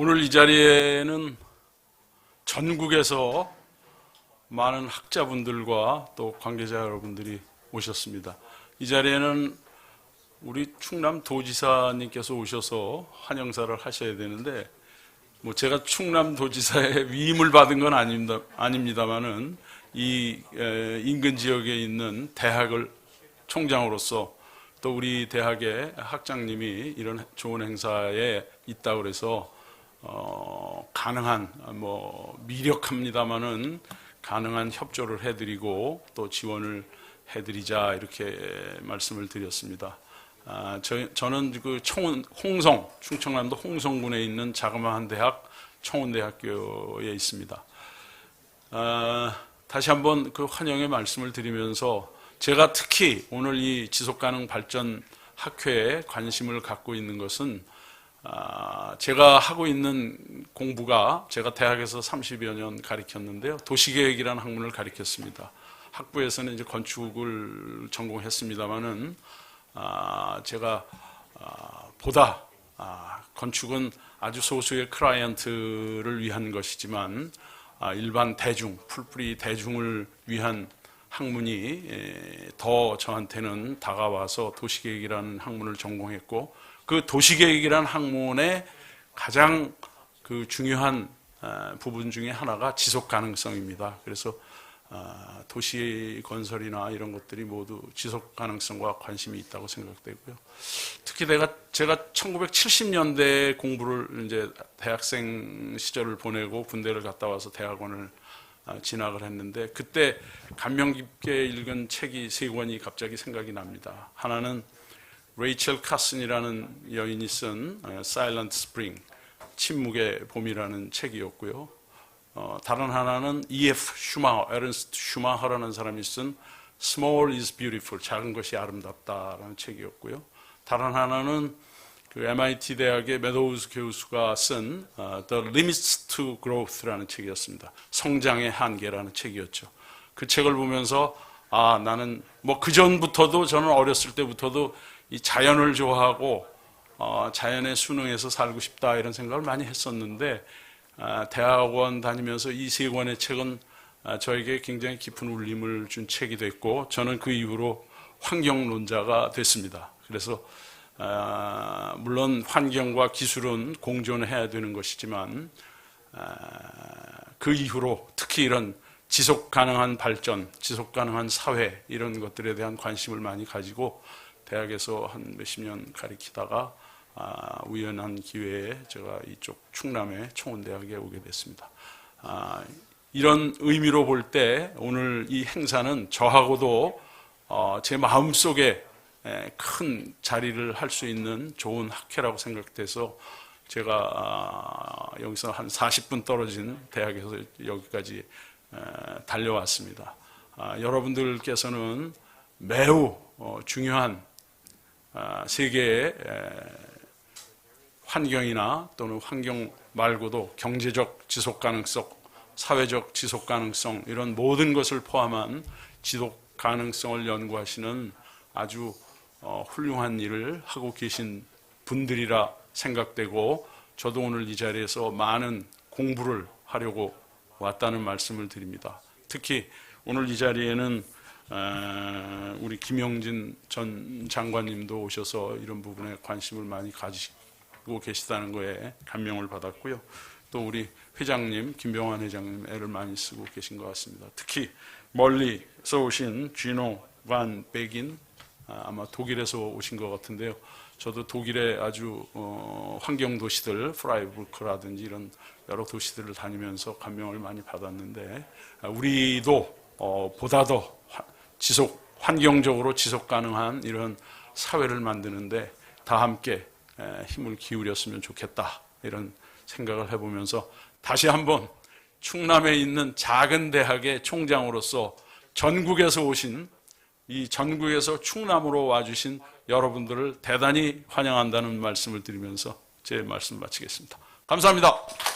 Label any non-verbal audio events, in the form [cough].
오늘 이 자리에는 전국에서 많은 학자분들과 또 관계자 여러분들이 오셨습니다. 이 자리에는 우리 충남 도지사님께서 오셔서 환영사를 하셔야 되는데 뭐 제가 충남 도지사의 [laughs] 위임을 받은 건 아닙니다, 아닙니다만은 이 에, 인근 지역에 있는 대학을 총장으로서 또 우리 대학의 학장님이 이런 좋은 행사에 있다 그래서 어, 가능한 뭐 미력합니다만은 가능한 협조를 해드리고 또 지원을 해드리자 이렇게 말씀을 드렸습니다. 아, 저, 저는 그 청운 홍성 충청남도 홍성군에 있는 자그마한 대학 청운대학교에 있습니다. 아, 다시 한번 그 환영의 말씀을 드리면서 제가 특히 오늘 이 지속가능 발전 학회에 관심을 갖고 있는 것은 아, 제가 하고 있는 공부가 제가 대학에서 30여 년 가르쳤는데요. 도시계획이라는 학문을 가르쳤습니다. 학부에서는 이제 건축을 전공했습니다만은 아, 제가 아, 보다 아, 건축은 아주 소수의 클라이언트를 위한 것이지만 아, 일반 대중, 풀뿌리 대중을 위한 학문이 에, 더 저한테는 다가와서 도시계획이라는 학문을 전공했고 그 도시계획이라는 학문의 가장 그 중요한 아, 부분 중에 하나가 지속 가능성입니다. 그래서 아, 도시 건설이나 이런 것들이 모두 지속 가능성과 관심이 있다고 생각되고요. 특히 내가 제가 1970년대 공부를 이제 대학생 시절을 보내고 군대를 갔다 와서 대학원을 아, 진학을 했는데 그때 감명 깊게 읽은 책이 세 권이 갑자기 생각이 납니다. 하나는 레이첼 카슨이라는 여인이 쓴 사일런트 스프링 침묵의 봄이라는 책이었고요. 어, 다른 하나는 E.F. 슈마허, 에른스트 슈마허라는 사람이 쓴 Small is Beautiful, 작은 것이 아름답다라는 책이었고요. 다른 하나는 그 MIT 대학의 메도우즈 교수가 쓴 어, The Limits to Growth라는 책이었습니다. 성장의 한계라는 책이었죠. 그 책을 보면서 아 나는 뭐 그 전부터도 저는 어렸을 때부터도 이 자연을 좋아하고 어, 자연에 순응해서 살고 싶다 이런 생각을 많이 했었는데 아, 대학원 다니면서 이 세 권의 책은 아, 저에게 굉장히 깊은 울림을 준 책이 됐고 저는 그 이후로 환경론자가 됐습니다. 그래서 아, 물론 환경과 기술은 공존해야 되는 것이지만 아, 그 이후로 특히 이런 지속 가능한 발전, 지속 가능한 사회 이런 것들에 대한 관심을 많이 가지고 대학에서 한 몇십 년 가리키다가 아, 우연한 기회에 제가 이쪽 충남의 청운대학에 오게 됐습니다. 아, 이런 의미로 볼 때 오늘 이 행사는 저하고도 어, 제 마음 속에 에, 큰 자리를 할 수 있는 좋은 학회라고 생각돼서 제가 아, 여기서 한 40분 떨어진 대학에서 여기까지 에, 달려왔습니다. 아, 여러분들께서는 매우 어, 중요한 아, 세계의 에, 환경이나 또는 환경 말고도 경제적 지속 가능성, 사회적 지속 가능성 이런 모든 것을 포함한 지속 가능성을 연구하시는 아주 어, 훌륭한 일을 하고 계신 분들이라 생각되고 저도 오늘 이 자리에서 많은 공부를 하려고 왔다는 말씀을 드립니다. 특히 오늘 이 자리에는 어, 우리 김영진 전 장관님도 오셔서 이런 부분에 관심을 많이 가지고 계시다는 거에 감명을 받았고요. 또 우리 회장님 김병환 회장님 애를 많이 쓰고 계신 것 같습니다. 특히 멀리서 오신 쥐노 반 백인 아, 아마 독일에서 오신 것 같은데요. 저도 독일의 아주 어, 환경 도시들 프라이부르크라든지 이런 여러 도시들을 다니면서 감명을 많이 받았는데 아, 우리도 어, 보다 더 화- 지속 환경적으로 지속 가능한 이런 사회를 만드는데 다 함께 에, 힘을 기울였으면 좋겠다. 이런 생각을 해보면서 다시 한번 충남에 있는 작은 대학의 총장으로서 전국에서 오신 이 전국에서 충남으로 와주신 여러분들을 대단히 환영한다는 말씀을 드리면서 제 말씀 마치겠습니다. 감사합니다.